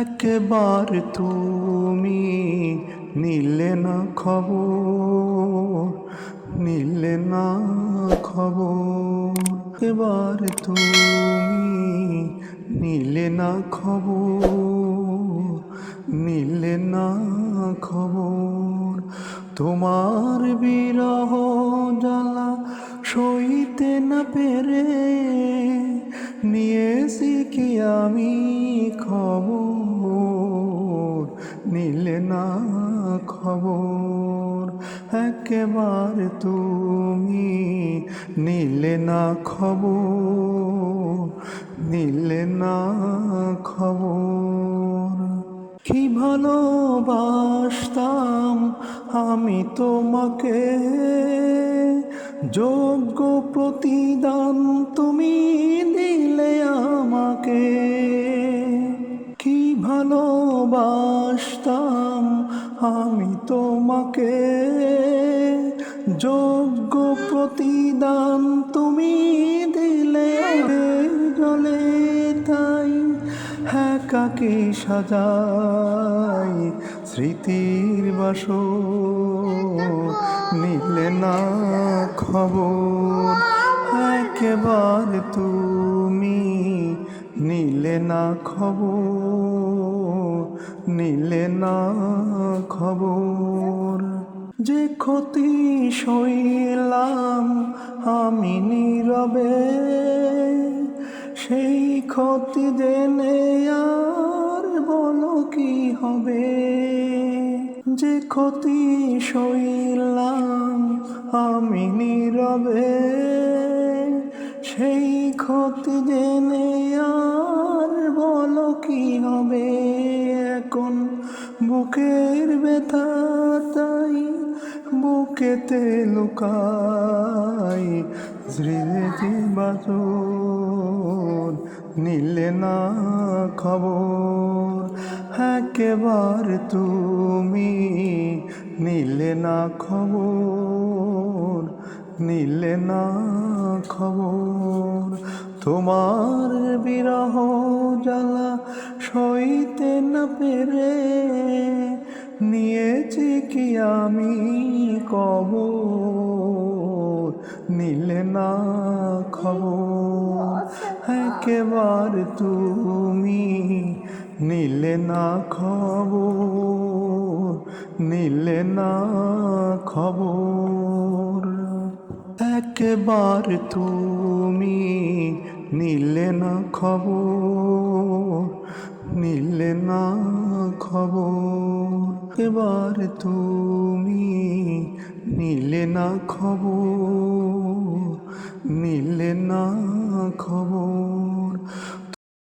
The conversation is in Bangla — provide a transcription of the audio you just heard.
একবার তুমি নিলে না খবর, নিলে না খবর। এবার তুমি নিলে না খবর, নিলে না খবর। তোমার বিরহ জ্বালা সইতে না পেরে নিয়েছি কি আমি খবর? নিলে না খবর? একেবারে তুমি নিলে না খবর? নিলে না খবর? কি ভালোবাসতাম আমি তোমাকে? যোগ্য প্রতিদান তুমি দিলে আমাকে। কি ভালোবাসতাম আমি তোমাকে। যোগ্য প্রতিদান তুমি দিলে জলে তাই একাকে সাজাই স্মৃতির বাস নিলে না খবর। একেবারে তুমি নিলে না খবর, নিলে না খবর। যে ক্ষতি সইলাম আমি নীরবে, সেই ক্ষতি জেনে আর বলো কি হবে? যে ক্ষতি সইলাম আমি নীরবে, সেই ক্ষতি জেনে আর বলো কি হবে? এখন বুকের ব্যথা তাই বুকেতে লুকাই স্মৃতি বাজর নিলে না খবর। একেবারে তুমি নিলে না খবর, নিলে না খবর। তোমার বিরহ জ্বালা সইতে না পেরে নিয়েছি কি আমি কব নিলে না খবর। একেবারে তুমি নিলে না খবর, নিলে না খবর। একবার তুমি নিলে না খবর, নিলে না খবর। এবার তুমি নিলে না খবর